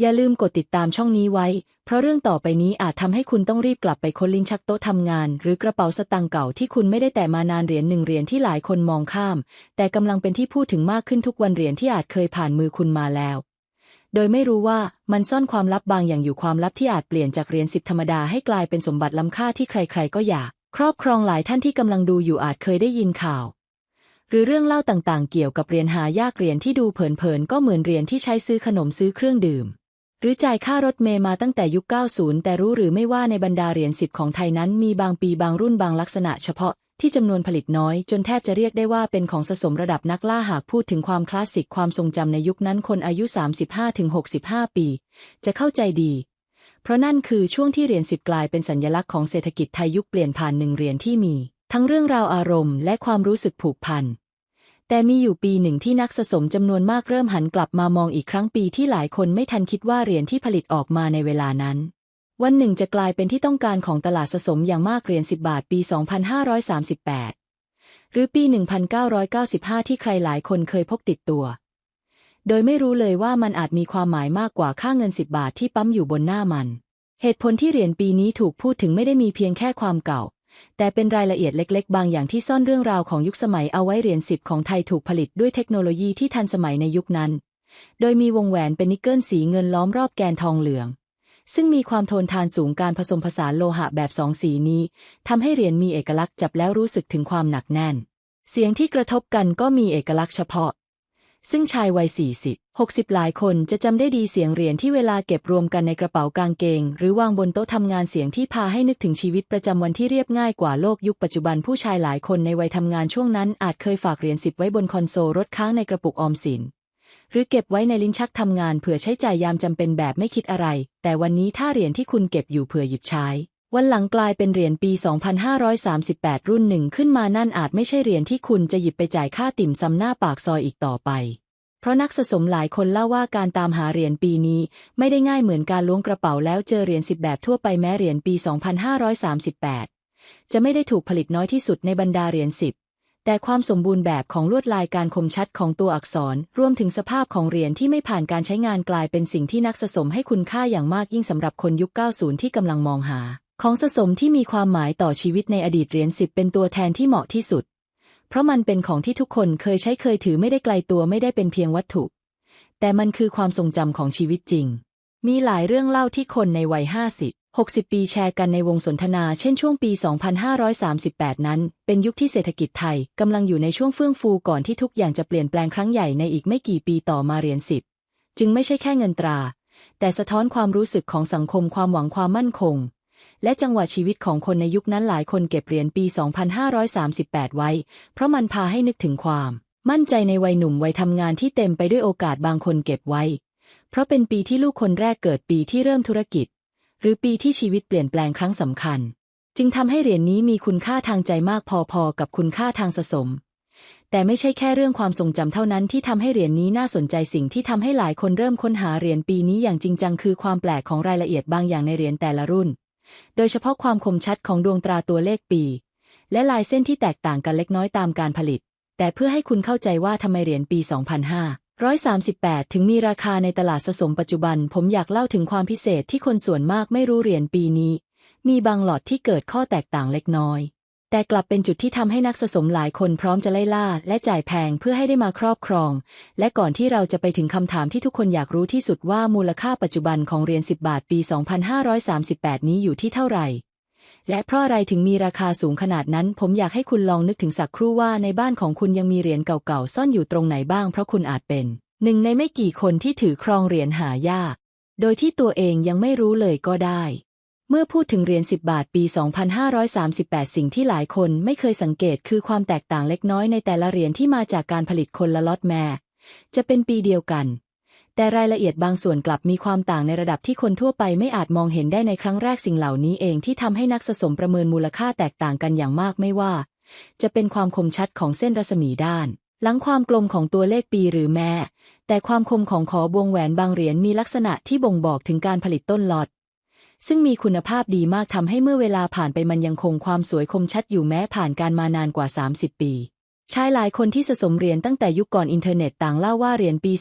อย่าลืมกดติดตามช่องนี้ไว้ เพราะเรื่องต่อไปนี้อาจทำให้คุณต้องรีบกลับไปค้นลิ้นชักโต๊ะทำงาน หรือกระเป๋าสตางค์เก่าที่คุณไม่ได้แต่มานานเหรียญหนึ่งเหรียญที่หลายคนมองข้าม แต่กำลังเป็นที่พูดถึงมากขึ้นทุกวันเหรียญที่อาจเคยผ่านมือคุณมาแล้ว โดยไม่รู้ว่ามันซ่อนความลับบางอย่างอยู่ความลับที่อาจเปลี่ยนจากเหรียญสิบธรรมดาให้กลายเป็นสมบัติล้ำค่าที่ใคร ๆ ก็อยาก ครอบครองหลายท่านที่กำลังดูอยู่อาจเคยได้ยินข่าวหรือเรื่องเล่าต่างๆ เกี่ยวกับเหรียญหายากเหรียญที่ดูเผินๆก็เหมือนเหรียญที่ใช้ซื้อขนมซื้อเครื่องดื่ม หรือจ่ายค่ารถเมย์มาตั้งแต่ยุค 90 แต่รู้หรือไม่ว่าในบรรดาเหรียญสิบของไทยนั้นมีบางปีบางรุ่นบางลักษณะเฉพาะที่จำนวนผลิตน้อย จนแทบจะเรียกได้ว่าเป็นของสะสมระดับนักล่าหากพูดถึงความคลาสสิกความทรงจำในยุคนั้นคนอายุ 35-65 ปี จะเข้าใจดี เพราะนั่นคือช่วงที่เหรียญสิบกลายเป็นสัญลักษณ์ของเศรษฐกิจไทยยุคเปลี่ยนผ่านหนึ่งเหรียญที่มี ทั้งเรื่องราวอารมณ์และความรู้สึกผูกพัน แต่มีอยู่ปีหนึ่งที่นักสะสมจำนวนมากเริ่มหันกลับมามองอีกครั้งปีที่หลายคนไม่ทันคิดว่าเหรียญที่ผลิตออกมาในเวลานั้นวันหนึ่งจะกลายเป็นที่ต้องการของตลาดสะสมอย่างมากเหรียญ10 บาทปี 2538 หรือปี 1995 ที่ใครหลายคนเคยพกติดตัว โดยไม่รู้เลยว่ามันอาจมีความหมายมากกว่าค่าเงิน 10 บาทที่ปั๊มอยู่บนหน้ามัน เหตุผลที่เหรียญปีนี้ถูกพูดถึงไม่ได้มีเพียงแค่ความเก่า แต่เป็นรายละเอียดเล็ก ๆ บางอย่างที่ซ่อนเรื่องราวของยุคสมัยเอาไว้เหรียญสิบของไทยถูกผลิตด้วยเทคโนโลยีที่ทันสมัยในยุคนั้น โดยมีวงแหวนเป็นนิกเกิลสีเงินล้อมรอบแกนทองเหลือง ซึ่งมีความทนทานสูงการผสมผสานโลหะแบบสองสีนี้ทำให้เหรียญมีเอกลักษณ์จับแล้วรู้สึกถึงความหนักแน่น เสียงที่กระทบกันก็มีเอกลักษณ์เฉพาะ ซึ่งชายวัย 40 60 หลายคนจะจำได้ดีเสียงเหรียญที่เวลาเก็บรวมกันในกระเป๋ากางเกง หรือวางบนโต๊ะทำงานเสียงที่พาให้นึกถึงชีวิตประจำวันที่เรียบง่ายกว่าโลกยุคปัจจุบันผู้ชายหลายคนในวัยทำงานช่วงนั้นอาจเคยฝากเหรียญสิบไว้บนคอนโซลรถค้างในกระปุกออมสิน หรือเก็บไว้ในลิ้นชักทำงานเผื่อใช้จ่ายยามจำเป็นแบบไม่คิดอะไร แต่วันนี้ถ้าเหรียญที่คุณเก็บอยู่เผื่อหยิบใช้วันหลังกลายเป็นเหรียญปี 2538 รุ่นหนึ่งขึ้นมานั่นอาจไม่ใช่เหรียญที่คุณจะหยิบไปจ่ายค่าติ่มซำหน้าปากซอยอีกต่อไป ราะนักสะสมหลายคนเล่าว่าการตามหาเหรียญปีนี้ ไม่ได้ง่ายเหมือนการล้วงกระเป๋าแล้วเจอเหรียญสิบแบบทั่วไปแม้เหรียญปี 2538 จะไม่ได้ถูกผลิตน้อยที่สุดในบรรดาเหรียญสิบแต่ความสมบูรณ์แบบของลวดลายการคมชัดของตัวอักษร รวมถึงสภาพของเหรียญที่ไม่ผ่านการใช้งานกลายเป็นสิ่งที่นักสะสมให้คุณค่าอย่างมากยิ่งสำหรับคนยุค 90 ที่กำลังมองหา ของสะสมที่มีความหมายต่อชีวิตในอดีตเหรียญสิบเป็นตัวแทนที่เหมาะที่สุด เพราะมันเป็นของที่ทุกคนเคยใช้เคยถือไม่ได้ไกลตัวไม่ได้เป็นเพียงวัตถุ แต่มันคือความทรงจำของชีวิตจริง มีหลายเรื่องเล่าที่คนในวัย 50 60 ปีแชร์กันในวงสนทนา เช่นช่วงปี 2538 นั้น เป็นยุคที่เศรษฐกิจไทยกำลังอยู่ในช่วงเฟื่องฟูก่อนที่ทุกอย่างจะเปลี่ยนแปลงครั้งใหญ่ในอีกไม่กี่ปีต่อมาเหรียญสิบจึงไม่ใช่แค่เงินตรา แต่สะท้อนความรู้สึกของสังคมความหวังความมั่นคง และจังหวะชีวิตของคนในยุคนั้นหลายคนเก็บเหรียญปี 2538 ไว้ เพราะมันพาให้นึกถึงความ มั่นใจในวัยหนุ่มวัยทำงานที่เต็มไปด้วยโอกาสบางคนเก็บไว้ เพราะเป็นปีที่ลูกคนแรกเกิดปีที่เริ่มธุรกิจ หรือปีที่ชีวิตเปลี่ยนแปลงครั้งสำคัญ จึงทำให้เหรียญนี้มีคุณค่าทางใจมากพอๆกับคุณค่าทางสะสมแต่ไม่ใช่แค่เรื่องความทรงจำเท่านั้นที่ทำให้เหรียญนี้น่าสนใจสิ่งที่ทำให้หลายคนเริ่มค้นหาเหรียญปีนี้อย่างจริงจังคือความแปลกของรายละเอียดบางอย่างในเหรียญแต่ละรุ่น โดยเฉพาะความคมชัดของดวงตราตัวเลขปี และลายเส้นที่แตกต่างกันเล็กน้อยตามการผลิต แต่เพื่อให้คุณเข้าใจว่าทำไมเหรียญปี 2538 ถึงมีราคาในตลาดสะสมปัจจุบัน ผมอยากเล่าถึงความพิเศษที่คนส่วนมากไม่รู้เหรียญปีนี้ มีบางหลอดที่เกิดข้อแตกต่างเล็กน้อย แต่กลับเป็นจุดที่ทำให้นักสะสมหลายคนพร้อมจะไล่ล่า และจ่ายแพงเพื่อให้ได้มาครอบครอง และก่อนที่เราจะไปถึงคำถามที่ทุกคนอยากรู้ที่สุดว่ามูลค่าปัจจุบันของเหรียญ10 บาทปี 2538 นี้อยู่ที่เท่าไหร่ และเพราะอะไรถึงมีราคาสูงขนาดนั้น ผมอยากให้คุณลองนึกถึงสักครู่ว่าในบ้านของคุณยังมีเหรียญเก่าๆซ่อนอยู่ตรงไหนบ้างเพราะคุณอาจเป็นหนึ่งในไม่กี่คนที่ถือครองเหรียญหายาก โดยที่ตัวเองยังไม่รู้เลยก็ได้ เมื่อพูดถึงเหรียญ10 บาทปี 2538 สิ่งที่หลายคนไม่เคยสังเกตคือความแตกต่างเล็กน้อยในแต่ละเหรียญที่มาจากการผลิตคนละล็อตแม่จะเป็นปีเดียวกัน แต่รายละเอียดบางส่วนกลับมีความต่างในระดับที่คนทั่วไปไม่อาจมองเห็นได้ในครั้งแรกสิ่งเหล่านี้เองที่ทำให้นักสะสมประเมินมูลค่าแตกต่างกันอย่างมากไม่ว่า จะเป็นความคมชัดของเส้นรัศมีด้าน หลังความกลมของตัวเลขปีหรือแม่ แต่ความคมของขอบวงแหวนบางเหรียญมีลักษณะที่บ่งบอกถึงการผลิตต้นล็อต ซึ่งมีคุณภาพดีมากทำให้เมื่อเวลาผ่านไปมันยังคงความสวยคมชัดอยู่แม้ผ่านการมานานกว่า 30 ปีชายหลายคนที่สะสมเหรียญตั้งแต่ยุคก่อนอินเทอร์เน็ตต่างเล่าว่าเหรียญปี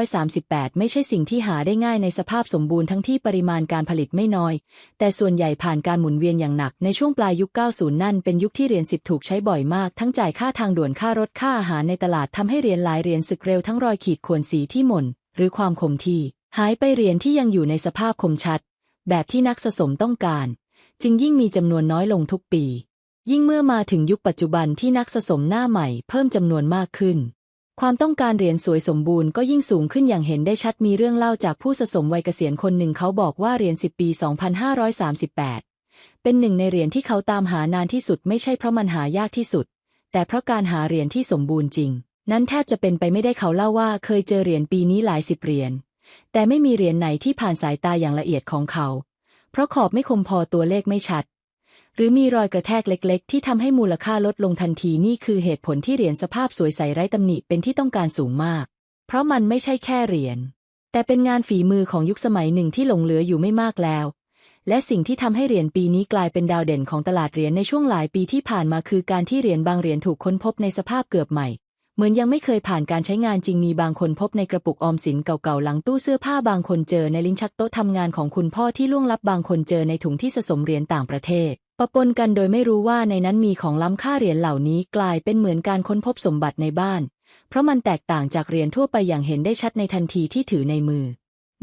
2538 ไม่ใช่สิ่งที่หาได้ง่ายในสภาพสมบูรณ์ทั้งที่ปริมาณการผลิตไม่น้อย แต่ส่วนใหญ่ผ่านการหมุนเวียนอย่างหนักในช่วงปลายยุค 90 นั่นเป็นยุคที่เหรียญ10 ถูกใช้บ่อยมาก ทั้งจ่ายค่าทางด่วนค่ารถค่าอาหารในตลาดทำให้เหรียญหลายเหรียญสึกเร็วทั้งรอยขีดข่วนสีที่หม่นหรือความคมที่หายไปเหรียญที่ยังอยู่ในสภาพคมชัด แบบที่นักสะสมต้องการ จึงยิ่งมีจำนวนน้อยลงทุกปี ยิ่งเมื่อมาถึงยุคปัจจุบันที่นักสะสมหน้าใหม่เพิ่มจำนวนมากขึ้น ความต้องการเหรียญสวยสมบูรณ์ก็ยิ่งสูงขึ้นอย่างเห็นได้ชัดมีเรื่องเล่าจากผู้สะสมวัยเกษียณคนหนึ่งเขาบอกว่าเหรียญ10 ปี 2538 เป็นหนึ่งในเหรียญที่เขาตามหานานที่สุดไม่ใช่เพราะมันหายากที่สุด แต่เพราะการหาเหรียญที่สมบูรณ์จริง นั้นแทบจะเป็นไปไม่ได้เขาเล่าว่าเคยเจอเหรียญปีนี้หลายสิบเหรียญ แต่ไม่มีเหรียญไหนที่ผ่านสายตาอย่างละเอียดของเขา เพราะขอบไม่คมพอตัวเลขไม่ชัด หรือมีรอยกระแทกเล็ก ๆ ที่ทำให้มูลค่าลดลงทันทีนี่คือเหตุผลที่เหรียญสภาพสวยใสไร้ตำหนิเป็นที่ต้องการสูงมาก เพราะมันไม่ใช่แค่เหรียญแต่เป็นงานฝีมือของยุคสมัยหนึ่งที่หลงเหลืออยู่ไม่มากแล้ว และสิ่งที่ทำให้เหรียญปีนี้กลายเป็นดาวเด่นของตลาดเหรียญในช่วงหลายปีที่ผ่านมาคือการที่เหรียญบางเหรียญถูกค้นพบในสภาพเกือบใหม่ เหมือนยังไม่เคยผ่านการใช้งานจริงมีบางคนพบในกระปุกออมสินเก่าๆ หลังตู้เสื้อผ้าบางคนเจอในลิ้นชักโต๊ะทำงานของคุณพ่อที่ล่วงลับบางคนเจอในถุงที่สะสมเหรียญต่างประเทศปะปนกันโดยไม่รู้ว่าในนั้นมีของล้ำค่าเหรียญเหล่านี้กลายเป็นเหมือนการค้นพบสมบัติในบ้าน เพราะมันแตกต่างจากเหรียญทั่วไปอย่างเห็นได้ชัดในทันทีที่ถือในมือ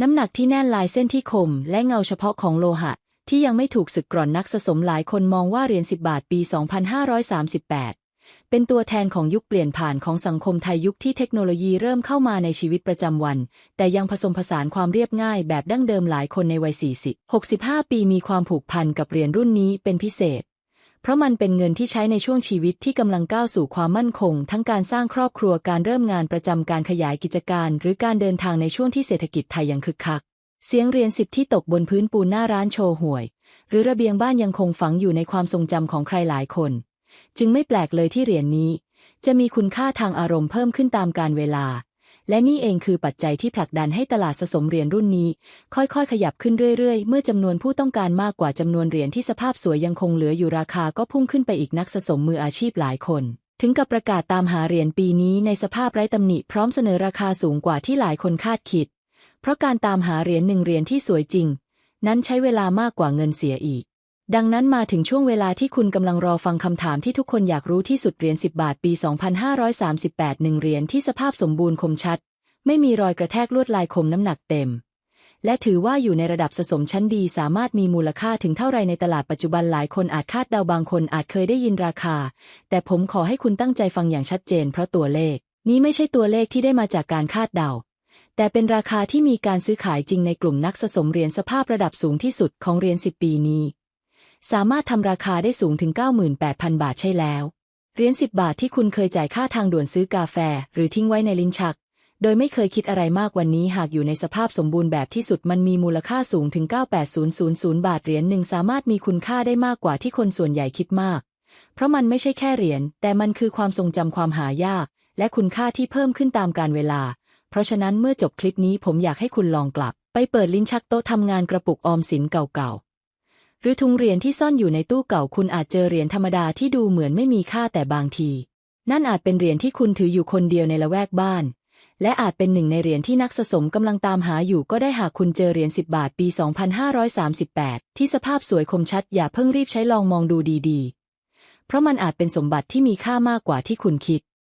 น้ำหนักที่แน่นลายเส้นที่คม และเงาเฉพาะของโลหะ ที่ยังไม่ถูกสึกกร่อนนักสะสมหลายคนมองว่าเหรียญ10 บาทปี 2538 เป็นตัวแทนของยุคเปลี่ยนผ่านของสังคมไทยยุคที่เทคโนโลยีเริ่มเข้ามาในชีวิตประจำวัน แต่ยังผสมผสานความเรียบง่ายแบบดั้งเดิมหลายคนในวัย 40 65 ปีมีความผูกพันกับเหรียญรุ่นนี้เป็นพิเศษ เพราะมันเป็นเงินที่ใช้ในช่วงชีวิตที่กำลังก้าวสู่ความมั่นคง ทั้งการสร้างครอบครัวการเริ่มงานประจำการขยายกิจการ หรือการเดินทางในช่วงที่เศรษฐกิจไทยยังคึกคักเสียงเหรียญสิบที่ตกบนพื้นปูนหน้าร้านโชว์หวย หรือระเบียงบ้านยังคงฝังอยู่ในความทรงจำของใครหลายคน จึงไม่แปลกเลยที่เหรียญนี้ จะมีคุณค่าทางอารมณ์เพิ่มขึ้นตามกาลเวลา และนี่เองคือปัจจัยที่ผลักดันให้ตลาดสะสมเหรียญรุ่นนี้ ค่อยๆ ขยับขึ้นเรื่อยๆ เมื่อจำนวนผู้ต้องการมากกว่าจำนวนเหรียญที่สภาพสวยยังคงเหลืออยู่ราคาก็พุ่งขึ้นไปอีกนักสะสมมืออาชีพหลายคนถึงกับประกาศตามหาเหรียญปีนี้ในสภาพไร้ตำหนิพร้อมเสนอราคาสูงกว่าที่หลายคนคาดคิด เพราะการตามหาเหรียญหนึ่งเหรียญที่สวยจริง นั้นใช้เวลามากกว่าเงินเสียอีก ดังนั้นมาถึงช่วงเวลาที่คุณกำลังรอฟังคำถามที่ทุกคนอยากรู้ที่สุดเหรียญ10 บาทปี 2538หนึ่งเหรียญที่สภาพสมบูรณ์คมชัด ไม่มีรอยกระแทกลวดลายคมน้ำหนักเต็ม และถือว่าอยู่ในระดับสะสมชั้นดีสามารถมีมูลค่าถึงเท่าไรในตลาดปัจจุบันหลายคนอาจคาดเดาบางคนอาจเคยได้ยินราคา แต่ผมขอให้คุณตั้งใจฟังอย่างชัดเจน เพราะตัวเลข นี้ไม่ใช่ตัวเลขที่ได้มาจากการคาดเดาแต่เป็นราคาที่มีการซื้อขายจริงในกลุ่มนักสะสมเหรียญสภาพระดับสูงที่สุดของเหรียญ10 ปีนี้ สามารถทำราคาได้สูงถึง 98,000 บาทใช่แล้ว เหรียญ10 บาทที่คุณเคยจ่ายค่าทางด่วนซื้อกาแฟ หรือทิ้งไว้ในลิ้นชัก โดยไม่เคยคิดอะไรมากวันนี้หากอยู่ในสภาพสมบูรณ์แบบที่สุดมันมีมูลค่าสูงถึง 98000 บาทเหรียญหนึ่งสามารถมีคุณค่าได้มากกว่าที่คนส่วนใหญ่คิดมาก เพราะมันไม่ใช่แค่เหรียญแต่มันคือความทรงจำความหายาก และคุณค่าที่เพิ่มขึ้นตามกาลเวลา เพราะฉะนั้นเมื่อจบคลิปนี้ผมอยากให้คุณลองกลับ ไปเปิดลิ้นชักโต๊ะทำงานกระปุกออมสินเก่าๆ หรือทุงเหรียญที่ซ่อนอยู่ในตู้เก่าคุณอาจเจอเหรียญธรรมดาที่ดูเหมือนไม่มีค่าแต่บางที นั่นอาจเป็นเหรียญที่คุณถืออยู่คนเดียวในละแวกบ้าน และอาจเป็นหนึ่งในเหรียญที่นักสะสมกำลังตามหาอยู่ก็ได้หากคุณเจอเหรียญ10 บาทปี 2538 ที่สภาพสวยคมชัดอย่าเพิ่งรีบใช้ลองมองดูดีๆ เพราะมันอาจเป็นสมบัติที่มีค่ามากกว่าที่คุณคิด